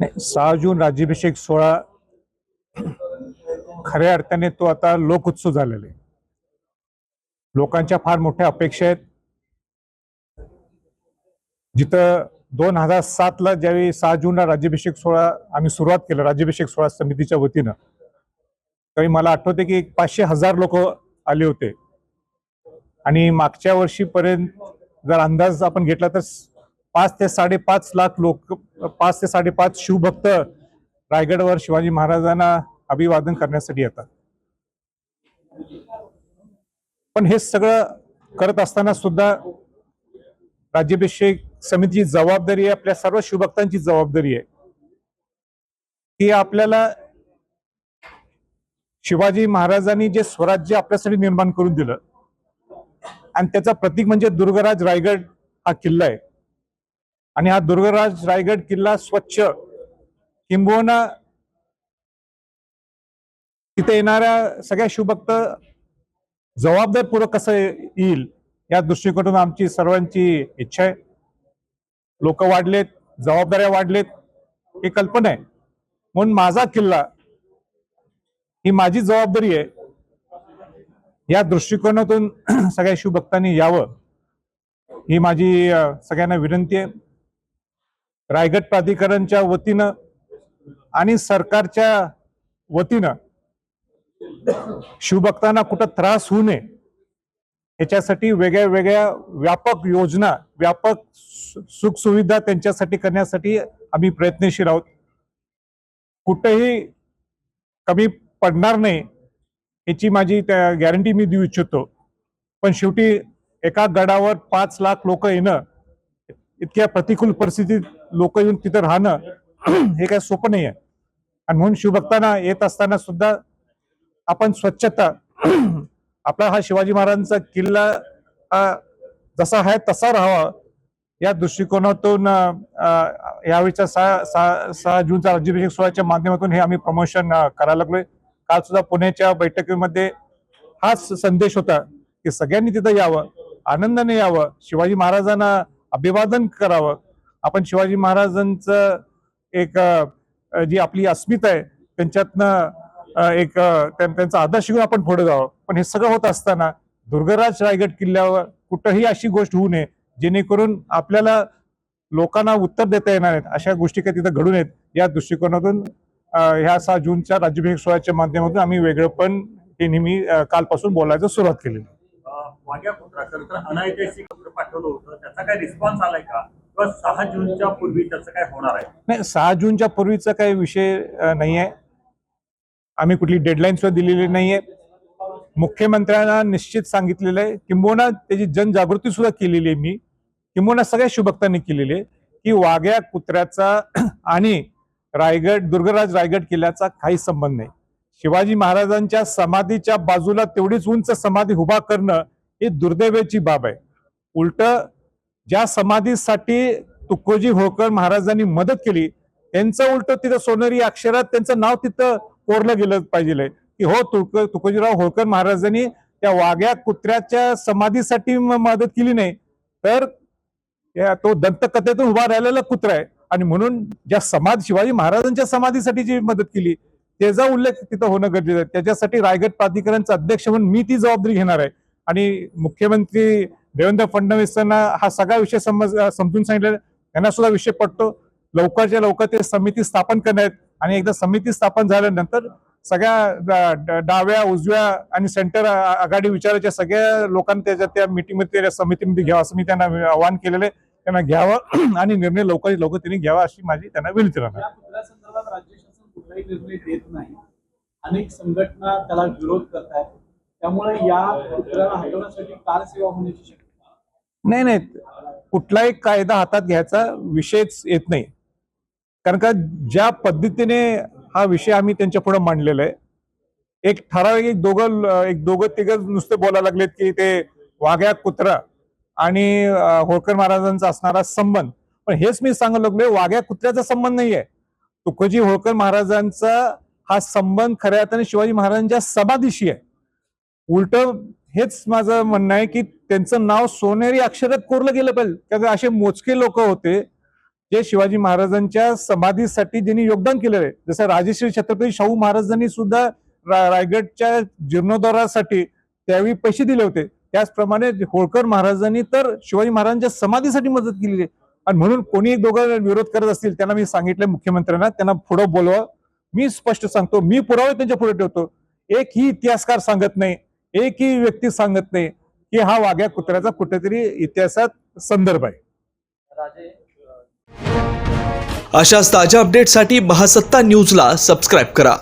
नाही सहा जून राज्याभिषेक सोहळा खऱ्या अर्थाने तो आता लोकोत्सव झालेला आहे. लोकांच्या फार मोठ्या अपेक्षा आहेत. जिथं दोन हजार सातला ज्यावेळी सहा जूनला राज्याभिषेक सोहळा आम्ही सुरुवात केलं राज्याभिषेक सोहळा समितीच्या वतीनं त्यावेळी मला आठवते की एक पाचशे हजार लोक आले होते. आणि मागच्या वर्षीपर्यंत जर अंदाज आपण घेतला तर पाच ते साडेपाच लाख लोक पाच ते साडेपाच शिवभक्त रायगडवर शिवाजी महाराजांना अभिवादन करण्यासाठी येतात. पण हे सगळं करत असताना सुद्धा राज्याभिषेक समितीची जबाबदारी आहे आपल्या सर्व शिवभक्तांची जबाबदारी आहे. की आपल्याला शिवाजी महाराजांनी जे स्वराज्य आपल्यासाठी निर्माण करून दिलं आणि त्याचा प्रतीक म्हणजे दुर्गराज रायगड हा किल्ला आहे. आणि हा दुर्गराज रायगड किल्ला स्वच्छ. किंबहुना तिथे येणाऱ्या सगळ्या शिवभक्त जबाबदारपूर्वक कसं येईल या दृष्टिकोनातून आमची सर्वांची इच्छा आहे. लोक वाढलेत जबाबदाऱ्या वाढलेत ही कल्पना आहे. म्हणून माझा किल्ला ही माझी जबाबदारी आहे. या दृष्टिकोनातून सगळ्या शिवभक्तांनी यावं ही माझी सगळ्यांना विनंती आहे. रायगड प्राधिकरणच्या वतीनं आणि सरकारच्या वतीनं शिवभक्तांना कुठं त्रास होऊ नये याच्यासाठी वेगळ्या वेगळ्या व्यापक योजना व्यापक सुखसुविधा त्यांच्यासाठी करण्यासाठी आम्ही प्रयत्नशील आहोत. कुठंही कमी पडणार नाही याची माझी त्या गॅरंटी मी देऊ इच्छितो. पण शेवटी एका गडावर पाच लाख लोक येणं इतक्या प्रतिकूल परिस्थितीत लोक येऊन तिथं राहणं हे काय सोपं नाही आहे आणि म्हणून शिवभक्तांना येत असताना सुद्धा आपण स्वच्छता आपला हा शिवाजी महाराजांचा किल्ला हा जसा आहे तसा राहावा या दृष्टिकोनातून यावेळीच्या सहा सहा सहा जूनच्या राज्याभिषेक सोहळ्याच्या माध्यमातून हे आम्ही प्रमोशन करायला लागलोय. काल सुद्धा पुण्याच्या बैठकीमध्ये हाच संदेश होता की सगळ्यांनी तिथं यावं आनंदाने यावं. शिवाजी महाराजांना अभिवादन करावं. आपण शिवाजी महाराजांचं एक जी आपली अस्मिता आहे त्यांच्यातनं एक त्यां- त्यांचा आदर्श घेऊन आपण पुढे जावं. पण हे सगळं होत असताना दुर्गराज रायगड किल्ल्यावर कुठंही अशी गोष्ट होऊ नये जेणेकरून आपल्याला लोकांना उत्तर देता येणार आहेत अशा गोष्टी काही तिथं घडून येत या दृष्टिकोनातून ह्या सहा जूनच्या राज्याभिषेक सोहळ्याच्या माध्यमातून आम्ही वेगळं पण हे नेहमी कालपासून बोलायचं सुरुवात केली वाग्या वाघ्या तर अनैतिहासिक पत्र पाठवलं होतं. त्याचा काय रिस्पॉन्स आलाय का? किंवा सहा जूनच्या पूर्वी त्याचं काय होणार आहे? नाही सहा जूनच्या पूर्वीचा काही विषय नाही आहे आम्ही कुठली डेडलाईन सुद्धा दिलेली नाहीये. मुख्यमंत्र्यांना निश्चित सांगितलेलं आहे. किंबहुना त्याची जनजागृती सुद्धा केलेली आहे मी. किंबहुना सगळ्या शुभक्तांनी केलेली आहे की वाघ्या कुत्र्याचा आणि रायगड दुर्गराज रायगड किल्ल्याचा काही संबंध नाही. शिवाजी महाराजांच्या समाधीच्या बाजूला तेवढीच उंच समाधी उभा करणं ही दुर्दैवाची बाब आहे. उलट ज्या समाधीसाठी तुकोजी होळकर महाराजांनी मदत केली त्यांचं उलट तिथं सोनेरी अक्षरात त्यांचं नाव तिथं कोरलं गेलं पाहिजे की हो तुक तुकोजीराव होळकर महाराजांनी त्या वाघ्या कुत्र्याच्या समाधीसाठी मदत केली नाही तर तो दंतकथेतून उभा राहिलेला कुत्रा आहे. आणि म्हणून ज्या समाज शिवाजी महाराजांच्या समाधीसाठी जी मदत केली त्याचा उल्लेख तिथं होणं गरजेचं आहे. त्याच्यासाठी रायगड प्राधिकरणचा अध्यक्ष म्हणून मी ती जबाबदारी घेणार आहे. आणि मुख्यमंत्री देवेंद्र फडणवीसांना हा सगळा विषय समज समजून सांगितलं त्यांना सुद्धा विषय पडतो लवकरच्या लवकर ते समिती स्थापन करण्यात आणि एकदा समिती स्थापन झाल्यानंतर सगळ्या डाव्या उजव्या आणि सेंटर आघाडी विचाराच्या सगळ्या लोकांना त्याच्या त्या मिटिंगमध्ये त्या समितीमध्ये घ्यावं असं मी त्यांना आवाहन केलेलं आहे. त्यांना घ्यावं आणि निर्णय लवकरात लवकर त्यांनी घ्यावा अशी माझी त्यांना विनंती राहणार राज्य शासन कुठलाही निर्णय देत नाही. अनेक संघटना त्याला विरोध करतात त्यामुळे या कुत्र्याला हटवण्यासाठी कारसेवा होण्याची शक्यता नाही नाही. कुठलाही कायदा हातात घ्यायचा विषयच येत नाही. कारण का ज्या पद्धतीने हा विषय आम्ही त्यांच्या पुढे मांडलेला आहे एक ठराविक एक दोघं एक दोघं तिघं नुसते बोलायला लागलेत की ते वाघ्या कुत्रा आणि होळकर महाराजांचा असणारा संबंध. पण हेच मी सांगू लागलोय वाघ्या कुत्र्याचा संबंध नाहीये. तुकोजी होळकर महाराजांचा हा संबंध खऱ्या अर्थाने शिवाजी महाराजांच्या समाधीशी आहे. उलट हेच माझं म्हणणं आहे की त्यांचं नाव सोनेरी अक्षरात कोरलं गेलं पाहिजे. कारण असे मोजके लोक होते जे शिवाजी महाराजांच्या समाधीसाठी ज्यांनी योगदान केलेलं आहे. जसं राजेश्री छत्रपती शाहू महाराजांनी सुद्धा रा- रायगडच्या जीर्णोद्धारासाठी त्यावेळी पैसे दिले होते. त्याचप्रमाणे होळकर महाराजांनी तर शिवाजी महाराजांच्या समाधीसाठी मदत केलेली आहे. आणि म्हणून कोणी एक दोघं विरोध करत असतील त्यांना मी सांगितलं मुख्यमंत्र्यांना त्यांना पुढं बोलवा. मी स्पष्ट सांगतो मी पुरावे त्यांच्या पुढे ठेवतो. एक ही इतिहासकार सांगत नाही. एकही व्यक्ती सांगत नाही की हा वाघ्या कुत्र्याचा कुठेतरी इतिहासात संदर्भ आहे. अशाच ताज्या अपडेटसाठी महासत्ता न्यूजला सबस्क्राईब करा.